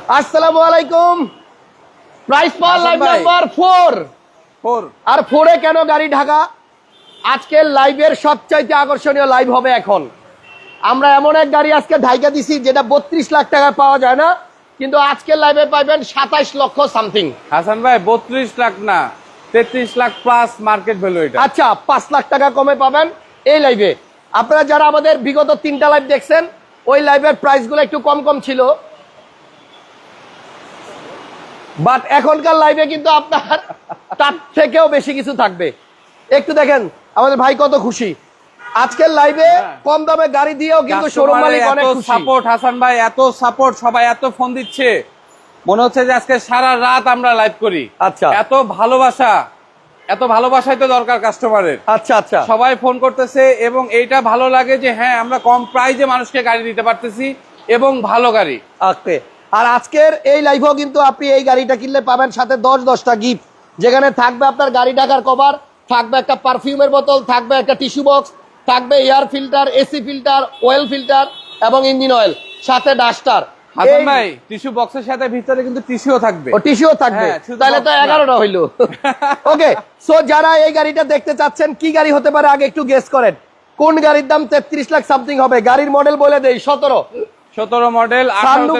আসসালামু আলাইকুম। Price power live. Number four four আর ফোরে কেন গাড়ি ঢাকা? আজকের লাইভের সবচাইতে আকর্ষণীয় লাইভ হবে এখন। আমরা এমন এক গাড়ি আজকে ঢাইকা দিছি যেটা বত্রিশ লাখ টাকায় পাওয়া যায় না কিন্তু আজকের লাইভে পাইবেন সাতাইশ লক্ষ সামথিং হাসান ভাই বত্রিশ লাখ না তেত্রিশ লাখ প্লাস মার্কেট ভ্যালু এটা। আচ্ছা পাঁচ লাখ টাকা কমে পাবেন এই লাইভে আপনারা যারা আমাদের বিগত তিনটা লাইভ দেখছেন ওই লাইভের প্রাইসগুলো একটু কম কম ছিল। বাট এখনকার লাইভে কিন্তু আপনার তার থেকেও বেশি কিছু থাকবে। একটু দেখেন আমাদের ভাই কত খুশি। আজকের লাইভে হ্যাঁ। কম দামে গাড়ি দিয়েও কিন্তু শোরুম মালিক অনেক খুশি। সাপোর্ট হাসান ভাই এত সাপোর্ট সবাই এত ফোন দিচ্ছে। মনে হচ্ছে যে আজকে সারা রাত আমরা লাইভ করি। আচ্ছা। এত ভালোবাসা এত ভালোবাসাই তো দরকার কাস্টমারের আচ্ছা আচ্ছা। সবাই ফোন করতেছে এবং এইটা ভালো লাগে যে হ্যাঁ আমরা কম প্রাইজে মানুষকে গাড়ি দিতে পারতেছি এবং ভালো গাড়ি। ওকে আর আজকের এই লাইভেও কিন্তু আপনি এই গাড়িটা কিনলে পাবেন সাথে দশ দশটা গিফট যেখানে থাকবে আপনার গাড়ি ঢাকার কভার থাকবে একটা পারফিউমের বোতল থাকবে একটা টিস্যু বক্স থাকবে air filter AC filter oil filter এবং ইঞ্জিন অয়েল সাথে ডাস্টার হাসান ভাই টিস্যু বক্সের সাথে ভিতরে কিন্তু টিস্যুও থাকবে। ও টিস্যুও থাকবে। হ্যাঁ, তাহলে তো এগারোটা হইল। ওকে সো যারা এই গাড়িটা দেখতে চাচ্ছেন কি গাড়ি হতে পারে আগে একটু গেস করেন। কোন গাড়ির দাম তেত্রিশ লাখ সামথিং হবে? গাড়ির মডেল বলে দেই সতেরো। সতেরো মডেল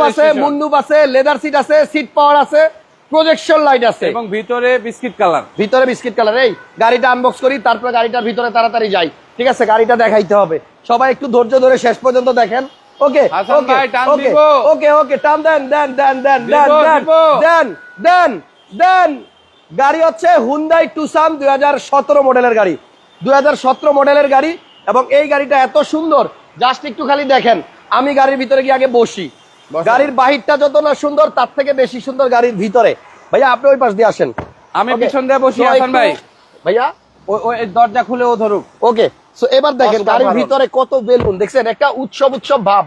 আছে মুন্ডুপ আছে লেদার সিট আছে সিট পাওয়ার আছে প্রজেকশন লাইট আছে। এবং ভিতরে বিস্কিট কালার ভিতরে বিস্কিট কালার এই গাড়িটা আনবক্স করি তারপরে গাড়িটার ভিতরে তাড়াতাড়ি যাই। ঠিক আছে গাড়িটা দেখাইতে হবে। সবাই একটু ধৈর্য ধরে শেষ পর্যন্ত দেখেন। ওকে ওকে ওকে ওকে টান দেন দেন দেন দেন দেন দেন দেন দেন দেন। গাড়ি হচ্ছে হুন্ডাই টুসান দুই হাজার সতেরো মডেলের গাড়ি। দুই হাজার সতেরো মডেলের গাড়ি এবং এই গাড়িটা এত সুন্দর। জাস্ট একটু খালি দেখেন। আমি গাড়ির ভিতরে গিয়ে আগে বসি। গাড়ির বাহিরটা যত না সুন্দর তার থেকে বেশি সুন্দর গাড়ির ভিতরে। ভাইয়া আপনি ওই পাশ দিয়ে আসেন। আমি পিছন দিয়ে বসি একটু- ভাই। ভাইয়া? ওই দরজা খুলে ও ধরুক। ওকে সো এবার দেখেন গাড়ির ভিতরে কত বেলুন। দেখছেন একটা উৎসব উৎসব ভাব।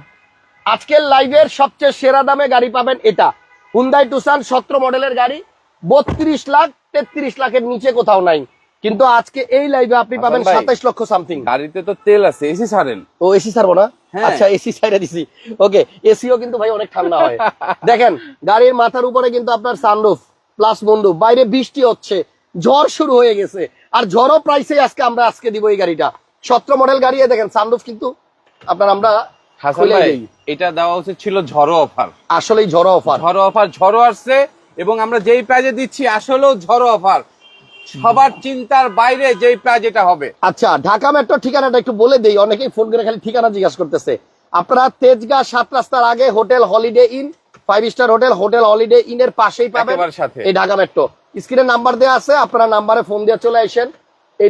আজকের লাইভের সবচেয়ে সেরা দামে গাড়ি পাবেন এটা। হুন্দাই টুসান সতেরো মডেলের গাড়ি। বত্রিশ লাখ তেত্রিশ লাখের নিচে কোথাও নাই। কিন্তু আজকে এই লাইভে আপনি পাবেন সাতাইশ লক্ষ সামথিং গাড়িতে তো তেল আছে এসি ছাড়েন। ও এসি ছাড়বো না। আচ্ছা এসি সাইডে দিছি। ওকে এসিও কিন্তু ভাই অনেক ঠান্ডা হয়। দেখেন গাড়ির মাথার উপরে কিন্তু আপনার সানরুফ প্লাস বন্ধু বাইরে বৃষ্টি হচ্ছে ঝড় শুরু হয়ে গেছে। আর ঝড়ও প্রাইসে আজকে আমরা আজকে দিব এই গাড়িটা। সতেরো মডেল গাড়ি দেখেন সানরুফ কিন্তু আপনার আমরা। এটা দেওয়া উচিত ছিল ঝড়ো অফার আসলেই ঝড়ো অফার ঝড়ো অফার ঝড়ো আসছে এবং আমরা যেই প্রাইজে দিচ্ছি আসলেও ঝড়ো অফার সবার চিন্তার বাইরে যেই প্রাইজ এটা হবে। আচ্ছা ঢাকা মেট্রো ঠিকানাটা একটু বলে দেই। অনেকেই ফোন করে খালি ঠিকানা জিজ্ঞাসা করতেছে। আপনারা তেজগাঁ সাত রাস্তার আগে hotel Holiday Inn five star hotel hotel Holiday Inn এর পাশেই পাবেন এই ঢাকা মেট্রো। স্ক্রিনে নাম্বার দেওয়া আছে আপনারা নাম্বারে ফোন দিয়ে চলে আসেন। এই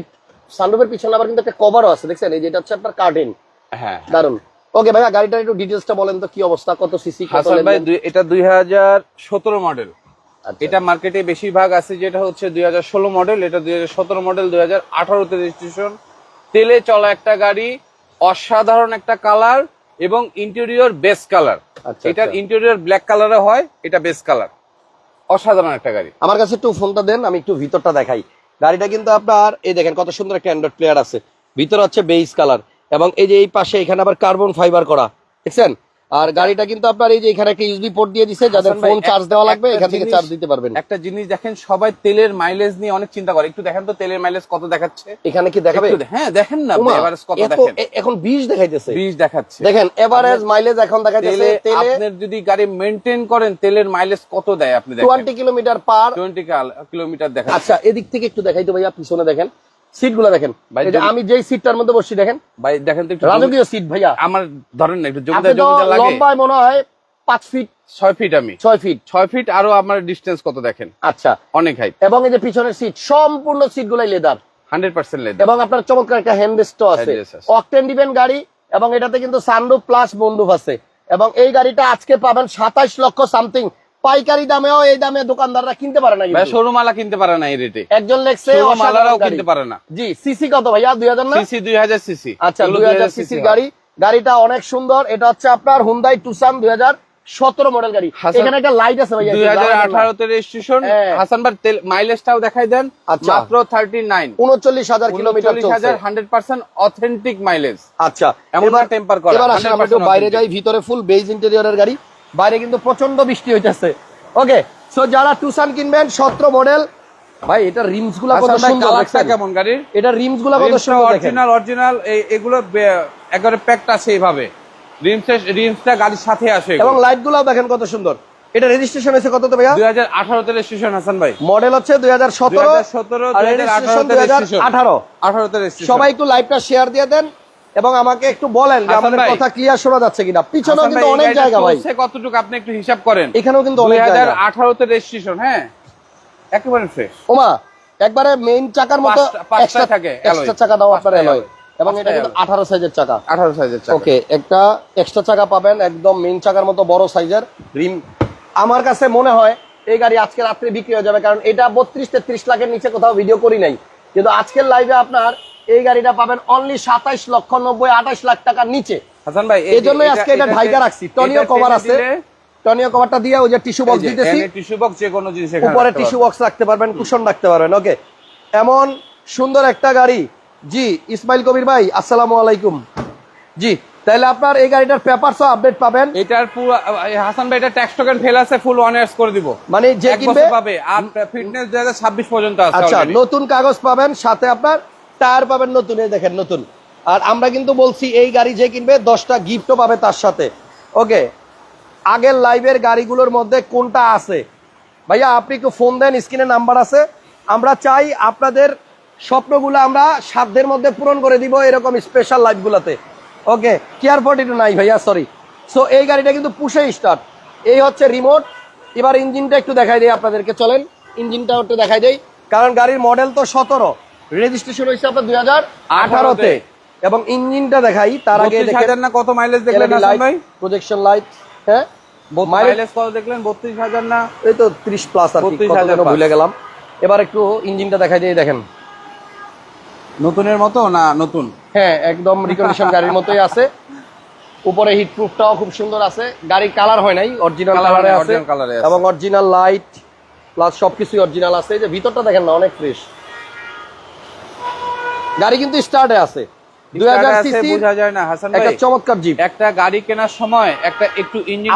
সানরুফের পিছনে আবার কিন্তু একটা কভারও আছে দেখছেন? এই যেটা হচ্ছে আপনার কার্টেন হ্যাঁ। দারুণ ওকে ভাইয়া গাড়িটার একটু ডিটেলসটা বলেন তো কি অবস্থা? কত সিসি কত ভাই এটা দুই হাজার সতেরো মডেল। এটা মার্কেটে বেশিরভাগ আছে যেটা হচ্ছে দুই হাজার ষোলো মডেল এটা দুই হাজার সতেরো মডেল দুই হাজার আঠারোতে রেজিস্ট্রেশন তেলে চলা একটা গাড়ি অসাধারণ একটা কালার এবং ইন্টেরিয়র বেস কালার আচ্ছা, এটার আচ্ছা। ইন্টেরিয়র ব্ল্যাক কালারে হয় এটা বেস কালার অসাধারণ একটা গাড়ি। আমার কাছে একটু ফোনটা দেন আমি একটু ভিতরটা দেখাই। গাড়িটা কিন্তু আপনার এই দেখেন কত সুন্দর একটা অ্যান্ড্রয়েড প্লেয়ার আছে। ভিতরে হচ্ছে বেইস কালার এবং এই যে এই পাশে এখানে আবার কার্বন ফাইবার করা। দেখছেন? আর গাড়িটা কিন্তু আপনার এই যে এখানে একটা ইউএসবি পোর্ট দিয়ে দিছে যাদের ফোন চার্জ দেওয়া লাগবে এখান থেকে চার্জ দিতে পারবেন। একটা জিনিস দেখেন সবাই তেলের মাইলেজ নিয়ে অনেক চিন্তা করে। একটু দেখেন তো তেলের মাইলেজ কত দেখাচ্ছে। এখানে কি দেখাবে? হ্যাঁ দেখেন না এভারেজ কত দেখেন। এখন 20 দেখাইতেছে। বিশ দেখাচ্ছে। দেখেন এভারেজ মাইলেজ এখন দেখাইতেছে তেলে আপনার যদি গাড়ি মেনটেন করেন তেলের মাইলেজ কত দেয় আপনি দেখেন। 20 কিলোমিটার পার টোয়েন্টি কিলোমিটার দেখা আচ্ছা এদিক থেকে একটু দেখাই দেখাইতো ভাইয়া পিছনে দেখেন। সিটগুলো দেখেন আমি যেই সিটটার মধ্যে বসছি দেখেন। ভাই দেখেন তো রাজকীয় সিট ভাইয়া। আমার ধরেন না একটু লম্বায় মনে হয় পাঁচ ফিট ছয় ফিট আমি। ছয় ফিট। ছয় ফিট আরও আমার ডিস্টেন্স কত দেখেন? আচ্ছা। অনেক হাইট এবং এই যে পিছনের সিট সম্পূর্ণ সিট গুলাই লেদার হান্ড্রেড পার্সেন্ট লেদ এবং আপনার চমৎকার একটা হ্যান্ডরেস্টও আছে। অকটেন দিবেন গাড়ি এবং এটাতে কিন্তু সানরুফ প্লাস বন্ধুফ আছে। এবং এই গাড়িটা আজকে পাবেন সাতাইশ লক্ষ সামথিং পাইকারি দামেও এই দামে দোকানদাররা কিনতে পারে না ভাই। শোরুম আলা কিনতে পারে না এই রেটে একজন লেখছে শোরুম আলারাও কিনতে পারে না। জি সিসি কত ভাইয়া? দুই হাজার না? সিসি দুই হাজার সিসি আচ্ছা দুই হাজার সিসির গাড়ি। গাড়িটা অনেক সুন্দর। এটা হচ্ছে আপনার হুন্দাই টুসান দুই হাজার সতেরো মডেল গাড়ি। এখানে একটা লাইট আছে ভাইয়া দুই হাজার আঠারোতে রেজিস্ট্রেশন হ্যাঁ। হাসান ভাই তেল মাইলেজটাও দেখাই দেন। আচ্ছা। মাত্র থার্টি নাইন উনচল্লিশ হাজার কিলোমিটার চলছে হাজার হান্ড্রেড পার্সেন্ট অথেন্টিক মাইলেজ আচ্ছা। এমন টেম্পার করা। এবার আসেন আমরা একটু বাইরে। যাই ভিতরে ফুল বেজ ইন্টেরিয়রের গাড়ি। বাইরে কিন্তু প্রচণ্ড বৃষ্টি হইতেছে। ওকে সো যারা টুসান কিনবেন সতেরো মডেল ভাই এটা রিমসগুলা কত সুন্দর কালারটা দেখছেন? কেমন গাড়ির? এটা রিমসগুলা কত সুন্দর দেখেন। অরিজিনাল অরিজিনাল এগুলো একবারে প্যাকটা সেইভাবে রিমস রিমসটা গাড়ির সাথে আসে এবং লাইট গুলাও দেখেন কত সুন্দর। এটা রেজিস্ট্রেশন হয়েছে কত তো ভাইয়া? দুই হাজার আঠারোতে রেজিস্ট্রেশন হাসান ভাই। মডেল হচ্ছে দুই হাজার সতেরো 2017, আর রেজিস্ট্রেশন 2018 দুই হাজার আঠারো। আঠারোতে রেজিস্ট্রেশন সবাই একটু লাইভটা শেয়ার দিয়ে দেন। এবং আমাকে একটু বলেন যে আমাদের কথা ক্লিয়ার শোনা যাচ্ছে কিনা। পিছনেও কিন্তু অনেক জায়গা ভাই। কতটুকু আপনি একটু হিসাব করেন? এখানেও কিন্তু অনেক জায়গা। আঠারোতে রেজিস্ট্রেশন হ্যাঁ? একেবারে ফ্রেশ ওমা একবারে মেইন চাকার মতো এক্সট্রা থাকে। এক্সট্রা চাকা দাও আপনার alloy। এবং এটা কিন্তু alloy। আঠারো সাইজের চাকা। আঠারো সাইজের চাকা। ওকে একটা এক্সট্রা চাকা পাবেন একদম মেইন চাকার মতো বড় সাইজের রিম। আমার কাছে মনে হয় এই গাড়ি আজকে রাত্রে বিক্রি হয়ে যাবে কারণ এটা বত্রিশ তেত্রিশ লাখের নিচে কোথাও ভিডিও করি নাই। কিন্তু আজকের লাইভে আপনার এই গাড়িটা পাবেন অনলি সাতাইশ লক্ষ নব্বই আঠাইশ লাখ টাকার নিচে। হাসান ভাই এই জন্যই আজকে এটা ঢাইকা রাখছি। টনিও কভার আছে। টনিও কভারটা দিয়ে ওই যে টিস্যু বক্স দিতেছি। টিস্যু বক্স যে কোনো জিনিস উপরে টিস্যু। বক্স রাখতে পারবেন কুশন রাখতে পারবেন ওকে এমন সুন্দর একটা গাড়ি। জি ইসমাইল কবির ভাই আসসালামু আলাইকুম। জি তাহলে আপনার এই গাড়িটার পেপারসও আপডেট পাবেন। এটার পুরো হাসান ভাই এটা ট্যাক্স টোকেন ফেল আছে ফুল ওয়ান ইয়ার্স করে দিব। মানে যে কিনবে পাবে। আর ফিটনেস দুই হাজার ছাব্বিশ পর্যন্ত আছে আচ্ছা নতুন কাগজ পাবেন সাথে আপনার টায়ার পাবেন নতুন, এই দেখেন নতুন। আর আমরা কিন্তু বলছি এই গাড়ি যে কিনবে, দশটা গিফটও পাবে তার সাথে। ওকে? আগের লাইভের গাড়িগুলোর মধ্যে কোনটা আছে? ভাইয়া, আপনি একটু ফোন দেন স্ক্রিনে নাম্বার আছে। আমরা চাই আপনাদের স্বপ্নগুলো আমরা সাধ্যের মধ্যে পূরণ করে দিব এরকম স্পেশাল লাইভগুলোতে ওকে? কেয়ার ফোর্টি টু নাই ভাইয়া সরি সো এই গাড়িটা কিন্তু পুষে স্টার্ট এই হচ্ছে রিমোট এবার ইঞ্জিনটা একটু দেখাই দিই আপনাদেরকে, চলেন। ইঞ্জিনটাও একটু দেখাই দেই। কারণ গাড়ির মডেল তো সতেরো। রেজিস্ট্রেশন হয়েছে আপনার দুই হাজার আঠারোতে। এবং ইঞ্জিনটা দেখাই তার আগে হাজার না কত মাইলেজ দেখলেন ভাই? প্রজেকশন লাইট হ্যাঁ? মাইলেজ মাইলেজ কত দেখলেন? বত্রিশ হাজার না? এই তো ত্রিশ প্লাস আর কি কত যেন ভুলে গেলাম। এবার একটু ইঞ্জিনটা দেখাই দিয়ে দেখেন। নতুনের মতো না নতুন? হ্যাঁ একদম রিকন্ডিশন গাড়ির মতোই আছে। উপরে হিট প্রুফটাও খুব সুন্দর আছে। গাড়ির কালার হয় নাই অরিজিনাল কালারে আছে। এবং অরিজিনাল লাইট প্লাস সবকিছুই অরিজিনাল আছে। এই যে ভিতরটা দেখেন না অনেক ফ্রেশ গাড়ি কিন্তু স্টার্টে আছে। একটা গাড়ি কেনার সময় একটা একটু ইঞ্জিনটা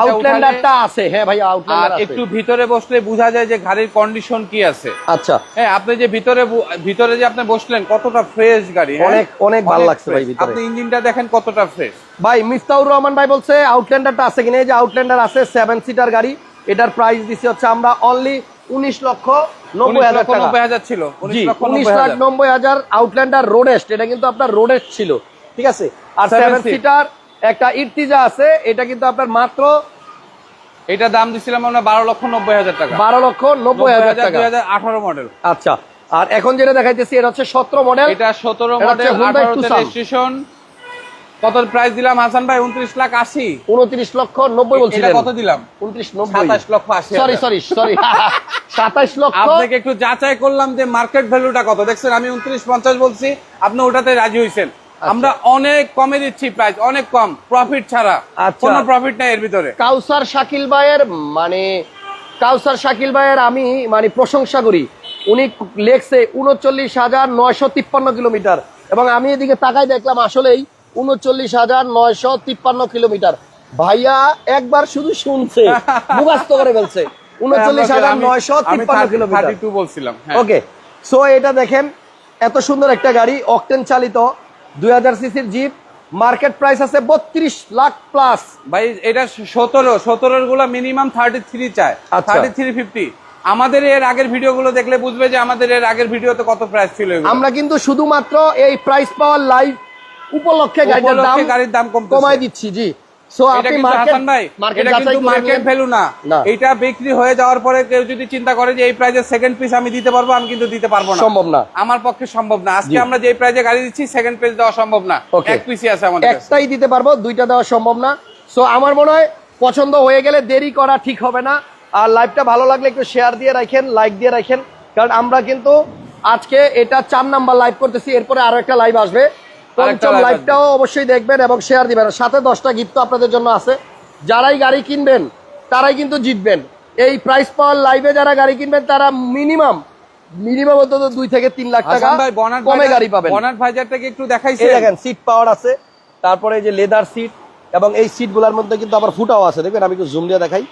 আছে। হ্যাঁ ভাই আর একটু ভিতরে বসলে বোঝা যায় যে গাড়ির কন্ডিশন কি আছে। আচ্ছা। হ্যাঁ আপনি যে ভিতরে ভিতরে যে আপনি বসলেন কতটা ফ্রেশ গাড়ি হ্যাঁ? অনেক- অনেক ভালো লাগছে ভাই। আপনি ইঞ্জিনটা দেখেন কতটা ফ্রেশ ভাই মিফতাউর রহমান ভাই বলছে আউটল্যান্ডারটা আছে কিনা? এই যে আউটল্যান্ডার আছে সেভেন সিটার গাড়ি। এটার প্রাইস দিছি হচ্ছে আমরা অনলি উনিশ লক্ষ নব্বই হাজার নব্বই হাজার ছিল। জি উনিশ লক্ষ উনিশ নব্বই লাখ নব্বই হাজার আউটল্যান্ডার রোডেস্ট এটা কিন্তু আপনার রোডেস্ট ছিল। ঠিক আছে? আর সেভেন সিটার একটা ইর্তিজা আছে এটা কিন্তু আপনার মাত্র এটা দাম দিছিলাম আমরা বারো লক্ষ নব্বই হাজার টাকা। বারো লক্ষ নব্বই হাজার টাকা। দুই হাজার আঠারো মডেল আচ্ছা আর এখন যেটা দেখাইতেছি এটা হচ্ছে সতেরো মডেল এটা সতেরো মডেল রেজিস্ট্রেশন কত প্রাইস দিলাম হাসান ভাই? উনত্রিশ লাখ আশি। উনত্রিশ লক্ষ নব্বই বলছিলেন। কত দিলাম? উনত্রিশ নব্বই। সাতাশ লক্ষ আশি সরি সরি সরি সাতাশ লক্ষ। আপনাকে একটু যাচাই করলাম যে মার্কেট ভ্যালুটা কত। দেখছেন আমি উনত্রিশ পঞ্চাশ বলছি আপনি ওটাতে রাজি হয়েছেন আমরা অনেক কমে দিচ্ছি প্রাইস অনেক কম। প্রফিট ছাড়া। আচ্ছা। কোনো প্রফিট নাই এর ভিতরে। কাউসার শাকিল ভাইয়ের মানে কাউসার শাকিল ভাইয়ের আমি মানে প্রশংসা করি। উনি লেখছে উনচল্লিশ হাজার নয়শো তিপ্পান্ন কিলোমিটার। এবং আমি এদিকে তাকাই দেখলাম আসলেই উনচল্লিশ হাজার নয়শো তিপ্পান্ন কিলোমিটার ভাইয়া একবার শুধু শুনছে মুখাস্ত করে ফেলছে উনচল্লিশ হাজার নয়শো তিপ্পান্ন কিলোমিটার বলছিলাম হ্যাঁ। ওকে সো এটা দেখেন এত সুন্দর একটা গাড়ি অকটেন চালিত দুই হাজার সিসির জিপ মার্কেট প্রাইস আছে বত্রিশ লাখ প্লাস ভাই এটা সতেরো সতেরোরগুলো মিনিমাম থার্টি থ্রি চায়। থার্টি থ্রি ফিফটি আমাদের এর আগের ভিডিও গুলো দেখলে বুঝবে যে আমাদের এর আগের ভিডিওতে কত প্রাইস ছিল। আমরা কিন্তু শুধুমাত্র এই প্রাইস পাওয়ার লাইভ উপলক্ষে গাড়ির দাম। কমাই দিচ্ছি জি। সো আপনি মার্কেট ভাই এটা কিন্তু মার্কেট ভ্যালু না। না। এটা বিক্রি হয়ে যাওয়ার পরে কেউ যদি চিন্তা করে যে এই সেকেন্ড পিস আমি দিতে পারব আমি কিন্তু দিতে পারব না। সম্ভব না। আমার পক্ষে সম্ভব না। আজকে আমরা যে প্রাইজে গাড়ি দিচ্ছি সেকেন্ড পিস দেওয়া সম্ভব না। এক পিসই আছে আমাদের। একটাই দিতে পারব দুইটা দেওয়া সম্ভব না। সো আমার মনে হয় পছন্দ হয়ে গেলে দেরি করা ঠিক হবে না। আর লাইভটা ভালো লাগলে একটু শেয়ার দিয়ে রাখেন লাইক দিয়ে রাখেন। কারণ আমরা কিন্তু আজকে এটা চার নাম্বার লাইভ করতেছি এরপরে আরও একটা লাইভ আসবে। পঞ্চম লাইভটাও অবশ্যই দেখবেন এবং শেয়ার দিবেন। সাথে দশটা গিফট তো আপনাদের জন্য আছে। যারাই গাড়ি কিনবেন তারাই কিন্তু জিতবেন। এই প্রাইস পাওয়ার লাইভে যারা গাড়ি কিনবেন তারা মিনিমাম মিনিমাম অন্তত দুই থেকে তিন লাখ টাকা কমে গাড়ি পাবেন। বনাট ভাইজারটাকে একটু দেখাইছে। দেখেন সিট পাওয়ার আছে। তারপরে এই যে লেদার সিট এবং এই সিটগুলোর মধ্যে কিন্তু আবার ফুটাও আছে। দেখবেন আমি একটু জুম দিয়ে দেখাই।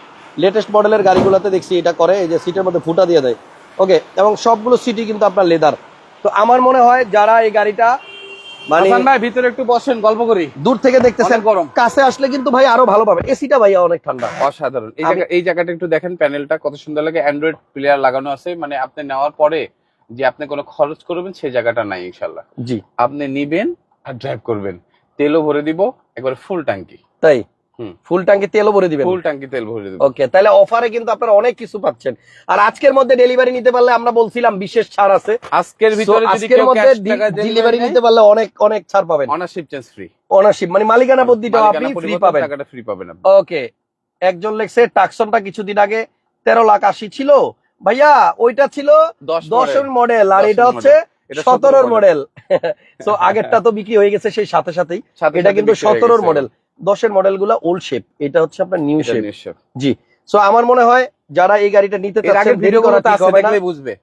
লেটেস্ট মডেলের গাড়িগুলোতে দেখছি এটা করে এই যে সিটের মধ্যে ফুটা দিয়ে দেয়। ওকে এবং সবগুলো সিটই কিন্তু আপনার লেদার তো আমার মনে হয় যারা এই গাড়িটা মানে ভাই ভিতরে একটু বসেন গল্প করি। দূর থেকে দেখতেছেন। গরম। কাছে আসলে কিন্তু ভাই আরও ভালো পাবেন এসিটা ভাই অনেক ঠান্ডা। অসাধারণ। এই জায়গা এই জায়গাটা একটু দেখেন প্যানেলটা কত সুন্দর লাগে। অ্যান্ড্রয়েড প্লেয়ার লাগানো আছে। মানে আপনি নেওয়ার পরে যে আপনি কোনো খরচ করবেন সেই জায়গাটা নাই ইনশাল্লাহ জি। আপনি নিবেন আর ড্রাইভ করবেন। তেলও ভরে দিব একবার ফুল ট্যাঙ্কি তাই। ফুল ট্যাঙ্কি তেলও ভরে দিবেন। ফুল ট্যাঙ্কি তেল ভরে দিব। ওকে তাহলে অফারে কিন্তু আপনারা অনেক কিছু পাচ্ছেন। আর আজকের মধ্যে ডেলিভারি নিতে পারলে আমরা বলছিলাম বিশেষ ছাড় আছে। আজকের ভিতরে যদি আজকের মধ্যে ডেলিভারি নিতে পারলে অনেক অনেক ছাড় পাবেন। অনারশিপ চেঞ্জ ফ্রি অনারশিপ মানে মালিকানা বদলিটাও আপনি ফ্রি পাবেন। টাকাটা ফ্রি পাবেন আপনি। ওকে একজন লেখছে টাকসনটা কিছুদিন আগে তেরো লাখ আশি ছিল। ভাইয়া ওইটা ছিল দশ দশের মডেল আর এটা হচ্ছে সতেরোর মডেল তো আগেরটা তো বিক্রি হয়ে গেছে সেই সাথে সাথেই। এটা কিন্তু সতেরোর মডেল দশের মডেলগুলা ওল্ড শেপ এটা হচ্ছে আপনার নিউ শেপ জি। সো আমার মনে হয় যারা এই গাড়িটা নিতে চাচ্ছেন ভিডিও করা দেখলে বুঝবে।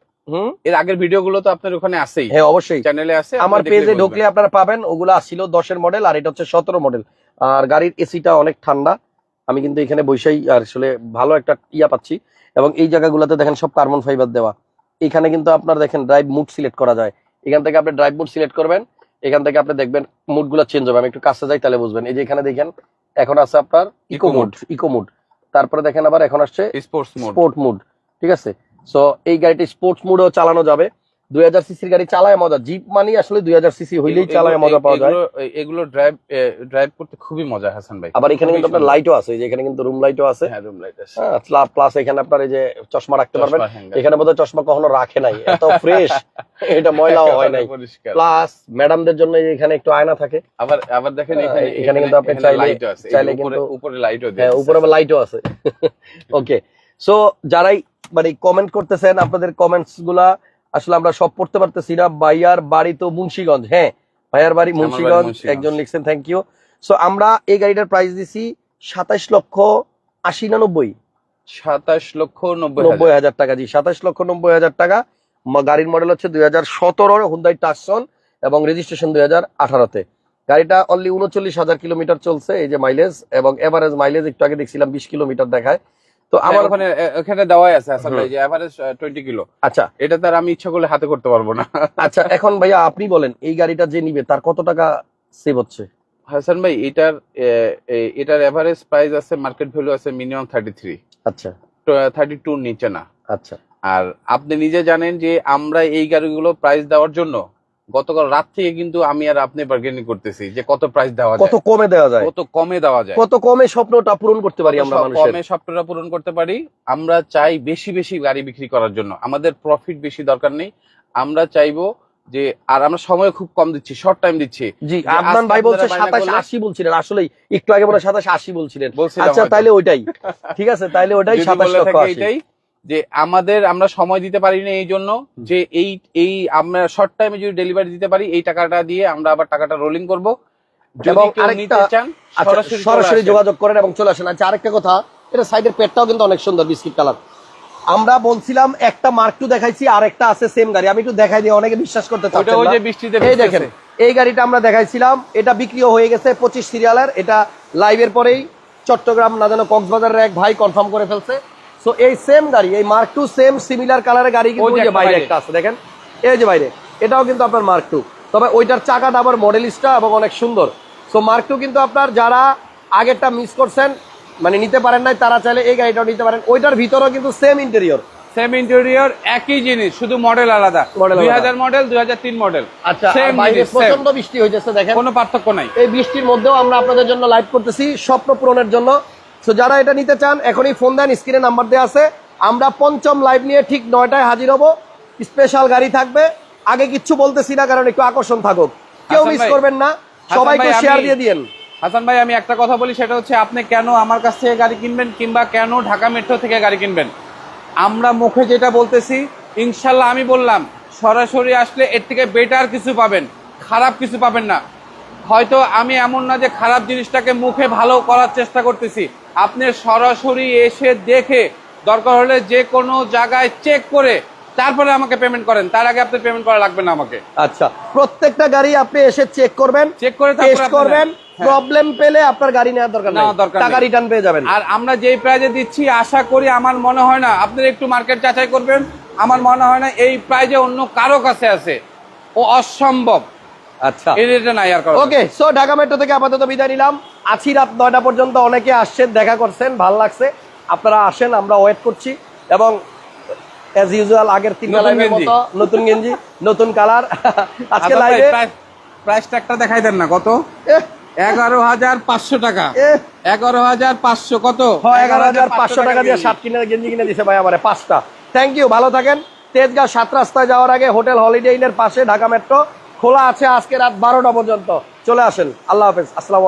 এর আগের ভিডিও গুলো তো আপনার ওখানে আছেই। হ্যাঁ অবশ্যই। চ্যানেলে আছে আমার পেজে ঢুকলে আপনারা পাবেন ওগুলো আসছিল দশের মডেল আর এটা হচ্ছে সতেরো মডেল আর গাড়ির এসিটা অনেক ঠান্ডা। আমি কিন্তু এখানে আসলে ভালো একটা ইয়া পাচ্ছি। এবং এই জায়গাগুলোতে দেখেন সব কার্বন ফাইবার দেওয়া। এখানে কিন্তু আপনার দেখেন ড্রাইভ মুড সিলেক্ট করা যায়। এখান থেকে আপনি ড্রাইভ মুড সিলেক্ট করবেন। এখান থেকে আপনি দেখবেন মুডগুলো চেঞ্জ হবে। আমি একটু কাছে যাই তাহলে বুঝবেন। এই যে এখানে দেখেন এখন আছে আপনার ইকো মুড ইকো মুড তারপরে দেখেন আবার এখন আসছে স্পোর্টস মুড স্পোর্ট মুড ঠিক আছে? সো এই গাড়িটি স্পোর্টস মুডও চালানো যাবে। দুই হাজার সিসির গাড়ি চালায় মজা জিপ মানে আসলে দুই হাজার সিসি হইলেই চালায় মজা পাওয়া যায়। এগুলো ড্রাইভ ড্রাইভ করতে খুবই মজা হাসান ভাই। আবার এখানে কিন্তু আপনার লাইটও আছে যে এখানে কিন্তু রুম লাইটও আছে। হ্যাঁ রুম লাইট আছে। হ্যাঁ প্লাস এখানে আপনার এই যে চশমা রাখতে পারবেন। এখানে বোধহয় চশমা কখনো রাখে নাই এত ফ্রেশ এটা ময়লাও হয় নাই। প্লাস ম্যাডামদের জন্য এখানে একটু আয়না থাকে। আবার আবার দেখেন হ্যাঁ, এখানে এখানে কিন্তু আপনি চাইলে- চাইলে কিন্তু- উপরে লাইটও হ্যাঁ উপরে আবার লাইটও আছে। ওকে সো যারাই মানে কমেন্ট করতেছেন আপনাদের কমেন্টসগুলা আসলে আমরা সব পড়তে পারতেছি না। ভাইয়ার বাড়ি তো মুন্সিগঞ্জ হ্যাঁ। ভাইয়ার বাড়ি মুন্সিগঞ্জ। একজন লিখছেন থ্যাংক ইউ সো আমরা এই গাড়িটার প্রাইস দিছি সাতাইশ লক্ষ আশি না নব্বই সাতাশ লক্ষ নব্বই নব্বই হাজার টাকা জি সাতাশ লক্ষ নব্বই হাজার টাকা। গাড়ির মডেল হচ্ছে দুই হাজার সতেরোর হুন্দাই টাকসন এবং রেজিস্ট্রেশন দুই হাজার আঠারোতে। গাড়িটা অনলি উনচল্লিশ হাজার কিলোমিটার চলছে এই যে মাইলেজ এবং এভারেজ মাইলেজ একটু আগে দেখছিলাম বিশ কিলোমিটার দেখায়। তো আমার আমার ওখানে এ- ওখানে দেওয়াই আছে হাসান ভাই যে এভারেজ টোয়েন্টি কিলো। আচ্ছা। এটা তার আমি ইচ্ছা করলে হাতে করতে পারব না। আচ্ছা এখন ভাইয়া আপনি বলেন এই গাড়িটা যে নিবে তার কত টাকা সেভ হচ্ছে? হাসান ভাই এটার এটার এভারেজ প্রাইস আছে মার্কেট ভ্যালু আছে মিনিমাম থার্টি থ্রি আচ্ছা থার্টি টুর নিচে না। আচ্ছা। আর আপনি নিজে জানেন যে আমরা এই গাড়িগুলো প্রাইস দেওয়ার জন্য গতকাল রাত থেকে কিন্তু আমি আর আপনি বার্গেনিং করতেছি যে কত প্রাইস দেওয়া যায়। কত কমে দেওয়া যায়? কত কমে দেওয়া যায়। কত কমে স্বপ্নটা পূরণ করতে পারি আমরা মানুষের? কমে স্বপ্নটা পূরণ করতে পারি। আমরা চাই বেশি বেশি গাড়ি বিক্রি করার জন্য। আমাদের প্রফিট বেশি দরকার নেই। আমরা চাইব যে আর আমরা সময় খুব কম দিচ্ছি শর্ট টাইম দিচ্ছি। জি আদনান ভাই বলছে আপনারা বায়না সাতাশ করলে- আশি বলছিলেন আসলেই একটু আগে বলে সাতাশ আশি বলছিলেন। বলছিলাম আচ্ছা। তাইলে ওইটাই। ঠিক আছে তাইলে ওইটাই যদি সাতাশ বলে লক্ষ থাকি আশি। এটাই যে আমাদের আমরা সময় দিতে পারি না এই জন্য যে এই এই আমরা শর্ট টাইমে যদি ডেলিভারি দিতে পারি এই টাকাটা দিয়ে আমরা আবার টাকাটা রোলিং করব। এবং আরেকটা- আচ্ছা সরাসরি। যোগাযোগ করেন এবং চলে আসেন। আচ্ছা আরেকটা কথা এটা সাইডের পেটটাও কিন্তু অনেক সুন্দর বিস্কিট কালার। আমরা বলছিলাম একটা মার্ক টু দেখাইছি আর একটা আছে সেম গাড়ি। আমি একটু দেখাই দিই অনেকে বিশ্বাস করতে এই দেখেন এই গাড়িটা আমরা দেখাইছিলাম এটা বিক্রিও হয়ে গেছে পঁচিশ সিরিয়ালের এটা লাইভের পরেই। চট্টগ্রাম না যেন কক্সবাজারের এক ভাই কনফার্ম করে ফেলছে। সো এই সেম গাড়ি এই মার্ক টু সেম সিমিলার কালারের গাড়ি কিন্তু ওই যে বাইরে। একটা আছে দেখেন? এই যে বাইরে এটাও কিন্তু আপনার মার্ক টু তবে ওইটার চাকাটা আবার মডেলিস্টটা এবং অনেক সুন্দর। সো মার্ক টু কিন্তু আপনার যারা আগেরটা মিস করছেন মানে নিতে পারেন নাই তারা চাইলে এই গাড়িটাও নিতে পারেন। ওইটার ভিতরেও কিন্তু সেম ইন্টেরিয়র সেম ইন্টেরিয়র একই জিনিস শুধু মডেল আলাদা। Model দুই হাজার মডেল দুই হাজার তিন মডেল আচ্ছা প্রচণ্ড বৃষ্টি হইতেছে দেখেন। কোনো পার্থক্য নাই। এই বৃষ্টির মধ্যেও আমরা আপনাদের জন্য লাইভ করতেছি স্বপ্ন পূরণের জন্য। তো যারা এটা নিতে চান এখনই ফোন দেন স্ক্রিনে নাম্বার দেওয়া আছে। আমরা পঞ্চম লাইভ নিয়ে ঠিক নয়টায় হাজির হব। স্পেশাল গাড়ি থাকবে। আগে কিচ্ছু বলতেছি না কারণ একটু আকর্ষণ থাকুক। কেউ মিস করবেন না। সবাইকে শেয়ার দিয়ে দিয়েন। হাসান ভাই আমি একটা কথা বলি সেটা হচ্ছে আপনি কেন আমার কাছ থেকে গাড়ি কিনবেন কিংবা কেন ঢাকা মেট্রো থেকে গাড়ি কিনবেন? আমরা মুখে যেটা বলতেছি ইনশাল্লাহ আমি বললাম সরাসরি আসলে এর থেকে বেটার কিছু পাবেন খারাপ কিছু পাবেন না। হয়তো আমি এমন না যে খারাপ জিনিসটাকে মুখে ভালো করার চেষ্টা করতেছি। আপনি সরাসরি এসে দেখে দরকার হলে যে কোনো জায়গায় চেক করে তারপরে আমাকে পেমেন্ট করেন। তার আগে আপনি পেমেন্ট করা লাগবে না আমাকে। আচ্ছা প্রত্যেকটা গাড়ি আপনি এসে চেক করবেন চেক করে টেস্ট করবেন প্রবলেম পেলে আপনার গাড়ি নেওয়ার দরকার নেই। দরকার টাকা। রিটার্ন পেয়ে যাবেন। আর আমরা যেই প্রাইজে দিচ্ছি আশা করি আমার মনে হয় না আপনারা একটু মার্কেট যাচাই করবেন। আমার মনে হয় না এই প্রাইজে অন্য কারও কাছে আছে। ও অসম্ভব। আচ্ছা। এই রেটে নাই আর কারও ওকে সো ঢাকা মেট্রো থেকে আপাতত বিদায় নিলাম। আছি রাত নয়টা পর্যন্ত অনেকে আসছেন দেখা করছেন ভালো লাগছে। আপনারা আসেন আমরা ওয়েট করছি। এবং অ্যাজ ইউজুয়াল আগের গেঞ্জি। মতো নতুন গেঞ্জি নতুন কালার আজকে লাইভে প্রাইস- প্রাইস ট্যাগটা দেখাই দেন না কত? এগারো হাজার পাঁচশো টাকা। এগারো হাজার পাঁচশো কত? এগারো হাজার পাঁচশো টাকা দিয়ে শার্ট কিনে গেঞ্জি কিনে দিছে ভাই আমার পাঁচটা। থ্যাংক ইউ ভালো থাকেন। তেজগাঁ সাত রাস্তায় যাওয়ার আগে হোটেল হলিডে ইনের পাশে ঢাকা মেট্রো খোলা আছে আজকে রাত বারোটা পর্যন্ত। চলে আসেন। আল্লাহ হাফেজ। আসসালাম